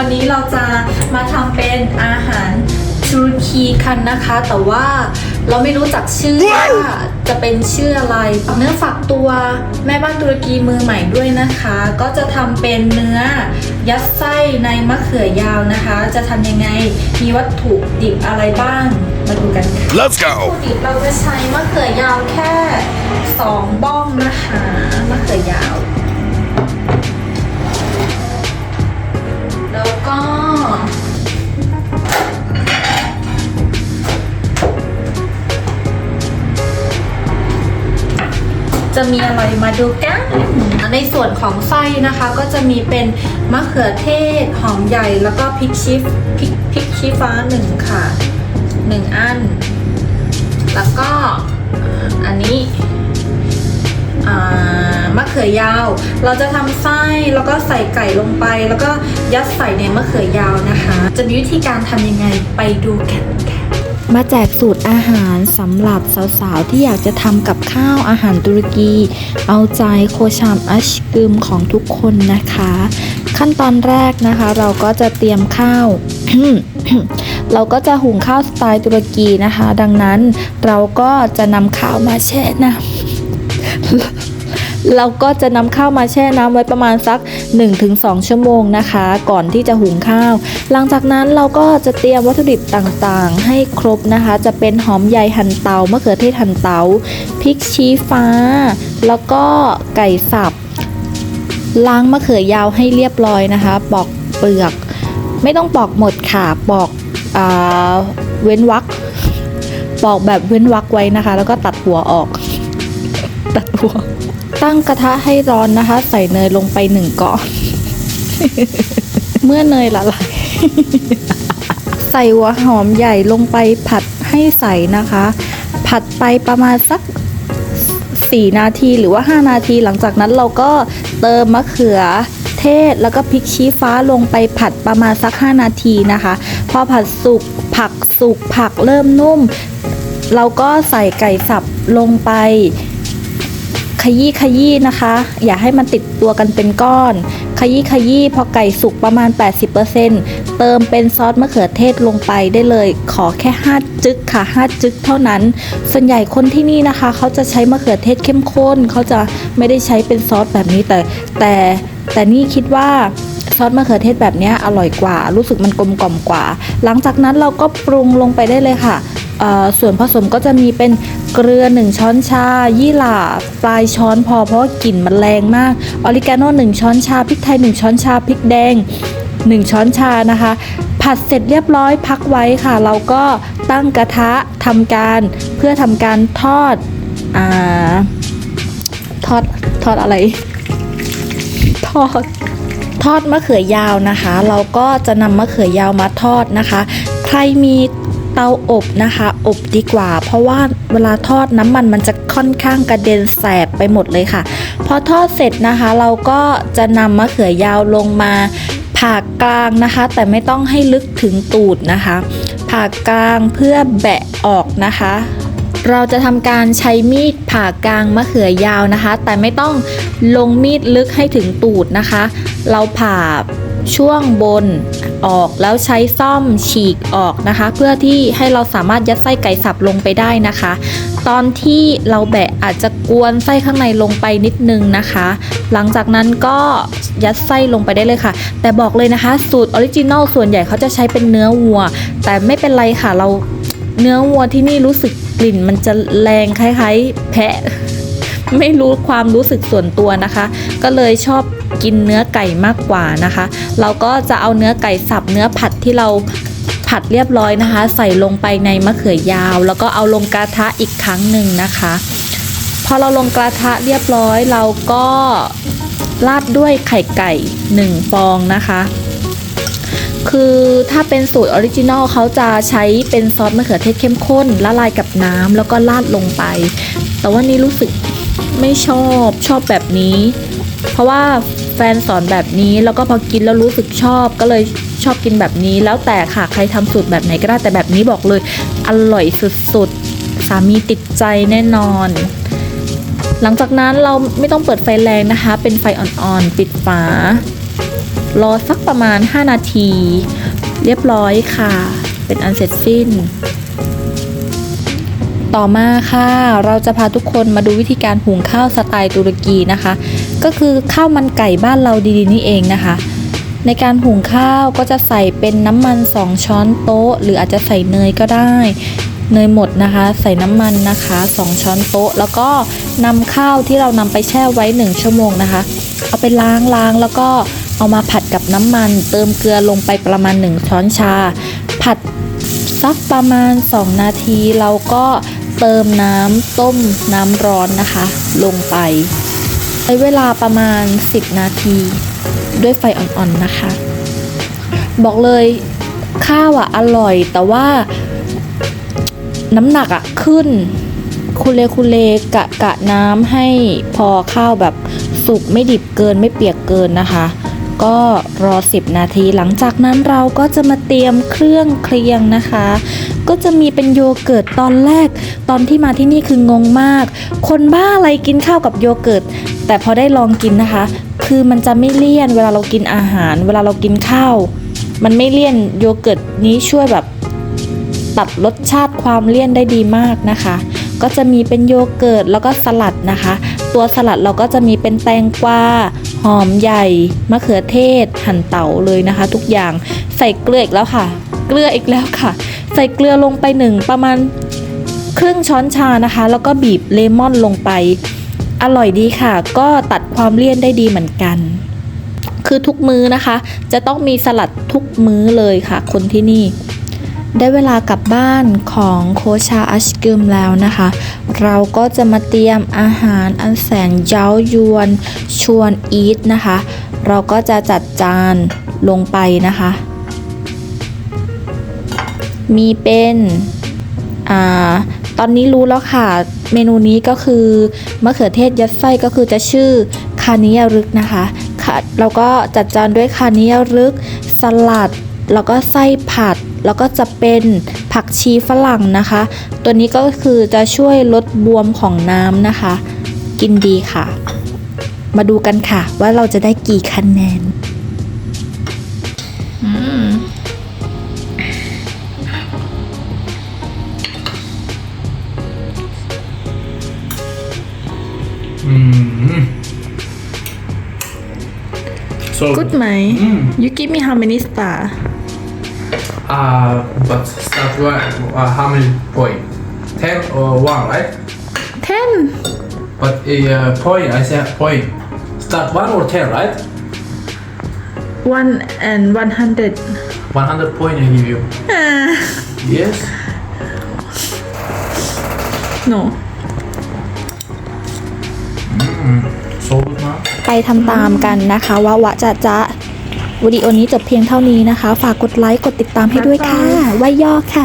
มาทำเป็นอาหารตุรกีกันนะคะ แต่ว่าเราไม่รู้จักชื่อว่าจะเป็นชื่ออะไรเนื้อฝักตัวแม่บ้านตุรกีมือใหม่ด้วยนะคะ ก็จะทำเป็นเนื้อยัดไส้ในมะเขือยาวนะคะ จะทำยังไงมีวัตถุดิบอะไรบ้างมาดูกันค่ะ Let's วัต go! ถุดิบเราจะใช้มะเขือยาวแค่สองบ้องนะคะมะเขือยาว แล้วก็จะมีอะไรมาดูกัน ในส่วนของไส้นะคะ ก็จะมีเป็นมะเขือเทศ หอมใหญ่ แล้วก็พริกชี้พริกพริกชี้ฟ้าหนึ่งค่ะหนึ่งอัน แล้วก็อันนี้อ่า มะเขือยาว เราจะทำไส้แล้วก็ใส่ไก่ลงไป แล้วก็ยัดใส่ในมะเขือยาวนะคะ จะมีวิธีการทำยังไงไปดูกันค่ะมาแจกสูตรอาหารสำหรับสาวๆ ที่อยากจะทำกับข้าวอาหารตุรกี เอาใจโคชามอัชกึมของทุกคนนะคะ ขั้นตอนแรกนะคะ เราก็จะเตรียมข้าวเราก็จะหุงข้าวสไตล์ตุรกีนะคะ ดังนั้นเราก็จะนำข้าวมาแช่น้ำ เราก็จะนำข้าวมาแช่น้ำไว้ประมาณสัก 1-2 ชั่วโมงนะคะ ก่อนที่จะหุงข้าว หลังจากนั้นเราก็จะเตรียมวัตถุดิบต่างๆ ให้ครบนะคะ จะเป็นหอมใหญ่หั่นเตามะเขือเทศหั่นเตาพริกชี้ฟ้า แล้วก็ไก่สับล้างมะเขือยาวให้เรียบร้อยนะคะ ปอกเปลือก ไม่ต้องปอกหมดค่ะปอกอเว้นวักปอกแบบเว้นวักไว้นะคะ แล้วก็ตัดหัวออก ตัดหัว ตั้งกระทะให้ร้อนนะคะ ใส่เนยลงไปหนึ่งก้อน เมื่อเนยละลายใส่หัวหอมใหญ่ลงไปผัดให้ใสนะคะ ผัดไปประมาณสัก 4 นาทีหรือว่า 5 นาทีหลังจากนั้นเราก็เติมมะเขือเทศแล้วก็พริกชี้ฟ้าลงไปผัดประมาณสัก 5 นาทีนะคะ พอผัดสุกผักสุกผักเริ่มนุ่ม เราก็ใส่ไก่สับลงไป ขยี้ขยี้นะคะ อย่าให้มันติดตัวกันเป็นก้อน ขยี้ขยี้พอไก่สุกประมาณ 80%เติมเป็นซอสมะเขือเทศลงไปได้เลย ขอแค่ 5 จึกค่ะ 5 จึกเท่านั้น ส่วนใหญ่คนที่นี่นะคะ เขาจะใช้มะเขือเทศเข้มข้น เขาจะไม่ได้ใช้เป็นซอสแบบนี้แต่แต่แต่นี่คิดว่าซอสมะเขือเทศแบบนี้อร่อยกว่า รู้สึกมันกลมกล่อมกว่า หลังจากนั้นเราก็ปรุงลงไปได้เลยค่ะ ส่วนผสมก็จะมีเป็นเกลือ 1 ช้อนชา ยี่หร่าปลายช้อนพอเพราะกลิ่นมันแรงมากออริกาโน่1ช้อนชาพริกไทย 1 ช้อนชาพริกแดง 1 ช้อนชานะคะ ผัดเสร็จเรียบร้อยพักไว้ค่ะ เราก็ตั้งกระทะทำการเพื่อทำการทอดอ่าทอดทอดอะไร ทอดทอดมะเขือยาวนะคะ เราก็จะนำมะเขือยาวมาทอดนะคะ ใครมี ตาอบนะคะ อบดีกว่า เพราะว่าเวลาทอดน้ำมันมันจะค่อนข้างกระเด็นแสบไปหมดเลยค่ะ พอทอดเสร็จนะคะ เราก็จะนำมะเขือยาวลงมาผ่ากลางนะคะ แต่ไม่ต้องให้ลึกถึงตูดนะคะ ผ่ากลางเพื่อแบะออกนะคะ เราจะทำการใช้มีดผ่ากลางมะเขือยาวนะคะ แต่ไม่ต้องลงมีดลึกให้ถึงตูดนะคะ เราผ่าช่วงบนออกแล้วใช้ซ่อมฉีกออกนะคะ เพื่อที่ให้เราสามารถยัดไส้ไก่สับลงไปได้นะคะ ตอนที่เราแบะอาจจะกวนไส้ข้างในลงไปนิดนึงนะคะ หลังจากนั้นก็ยัดไส้ลงไปได้เลยค่ะ แต่บอกเลยนะคะ สูตรออริจินอลส่วนใหญ่เขาจะใช้เป็นเนื้อวัว แต่ไม่เป็นไรค่ะเราเนื้อวัวที่นี่รู้สึก กลิ่นมันจะแรงคล้ายๆ แพะ ไม่รู้ความรู้สึกส่วนตัวนะคะ ก็เลยชอบกินเนื้อไก่มากกว่านะคะ เราก็จะเอาเนื้อไก่สับเนื้อผัดที่เราผัดเรียบร้อยนะคะ ใส่ลงไปในมะเขือยาว แล้วก็เอาลงกระทะอีกครั้งหนึ่งนะคะ พอเราลงกระทะเรียบร้อยเราก็ราดด้วยไข่ไก่ 1 ฟองนะคะ คือถ้าเป็นสูตรออริจินอลเขาจะใช้เป็นซอสมะเขือเทศเข้มข้นละลายกับน้ำแล้วก็ราดลงไป แต่ว่านี่รู้สึกไม่ชอบชอบแบบนี้ เพราะว่าแฟนสอนแบบนี้แล้วก็พอกินแล้วรู้สึกชอบก็เลยชอบกินแบบนี้ แล้วแต่ค่ะใครทำสูตรแบบไหนก็ได้แต่แบบนี้บอกเลยอร่อยสุดๆสามีติดใจแน่นอน หลังจากนั้นเราไม่ต้องเปิดไฟแรงนะคะ เป็นไฟอ่อนๆปิดฝา รอสักประมาณ 5 นาที เรียบร้อยค่ะ เป็นอันเสร็จสิ้น ต่อมาค่ะ เราจะพาทุกคนมาดูวิธีการหุงข้าวสไตล์ตุรกีนะคะ ก็คือข้าวมันไก่บ้านเราดีๆนี่เองนะคะ ในการหุงข้าวก็จะใส่เป็นน้ำมัน 2 ช้อนโต๊ะ หรืออาจจะใส่เนยก็ได้เนยหมดนะคะ ใส่น้ำมันนะคะ 2 ช้อนโต๊ะ แล้วก็นำข้าวที่เรานำไปแช่ไว้ 1 ชั่วโมงนะคะ เอาไปล้างล้างแล้วก็ เอามาผัดกับน้ำมัน เติมเกลือลงไปประมาณ 1 ช้อนชา ผัดสักประมาณ 2 นาที เราก็เติมน้ำต้มน้ำร้อนนะคะ ลงไป ใช้เวลาประมาณ 10 นาที ด้วยไฟอ่อนๆนะคะ บอกเลยข้าวอะอร่อยแต่ว่าน้ำหนักอะขึ้นคุเลคุเลกะกะน้ำให้พอข้าวแบบสุกไม่ดิบเกินไม่เปียกเกินนะคะ ก็รอ 10 นาที หลังจากนั้นเราก็จะมาเตรียมเครื่องเคียงนะคะ ก็จะมีเป็นโยเกิร์ตตอนแรก ตอนที่มาที่นี่คืองงมาก คนบ้าอะไรกินข้าวกับโยเกิร์ตแต่พอได้ลองกินนะคะ คือมันจะไม่เลี่ยนเวลาเรากินอาหาร เวลาเรากินข้าว มันไม่เลี่ยนโยเกิร์ตนี้ช่วยแบบตัดรสชาติความเลี่ยนได้ดีมากนะคะ ก็จะมีเป็นโยเกิร์ตแล้วก็สลัดนะคะ ตัวสลัดเราก็จะมีเป็นแตงกวา หอมใหญ่ มะเขือเทศ หั่นเต๋าเลยนะคะ ทุกอย่างใส่เกลืออีกแล้วค่ะ เกลืออีกแล้วค่ะ ใส่เกลือลงไปหนึ่งประมาณครึ่งช้อนชานะคะ แล้วก็บีบเลมอนลงไป อร่อยดีค่ะ ก็ตัดความเลี่ยนได้ดีเหมือนกัน คือทุกมื้อนะคะ จะต้องมีสลัดทุกมื้อเลยค่ะ คนที่นี่ ได้เวลากลับบ้านของโคชาอัชกึมแล้วนะคะ เราก็จะมาเตรียมอาหารอันแสนเย้ายวน ชวนอีทนะคะ เราก็จะจัดจานลงไปนะคะ มีเป็นอ่าตอนนี้รู้แล้วค่ะ เมนูนี้ก็คือมะเขือเทศยัดไส้ก็คือจะชื่อคานิยารึกนะคะค่ะเราก็จัดจานด้วยคานิยารึก สลัด แล้วก็ไส้ผัด แล้วก็จะเป็นผักชีฝรั่งนะคะ ตัวนี้ก็คือจะช่วยลดบวมของน้ำนะคะ กินดีค่ะ มาดูกันค่ะว่าเราจะได้กี่คะแนนอืม Mm. So good ไหม Mm. you give me how many star Uh, but start one. Uh, how many point? Ten or one, right? ten But uh, point, I said point. Start one or ten, right? one and one hundred One hundred point I give you. Yes. no So good now. ไปทำตามกันนะคะว่าวะจะจะ วิดีโอนี้จบเพียงเท่านี้นะคะ ฝากกดไลค์ กดติดตามให้ด้วยค่ะ ไว้ย่อค่ะ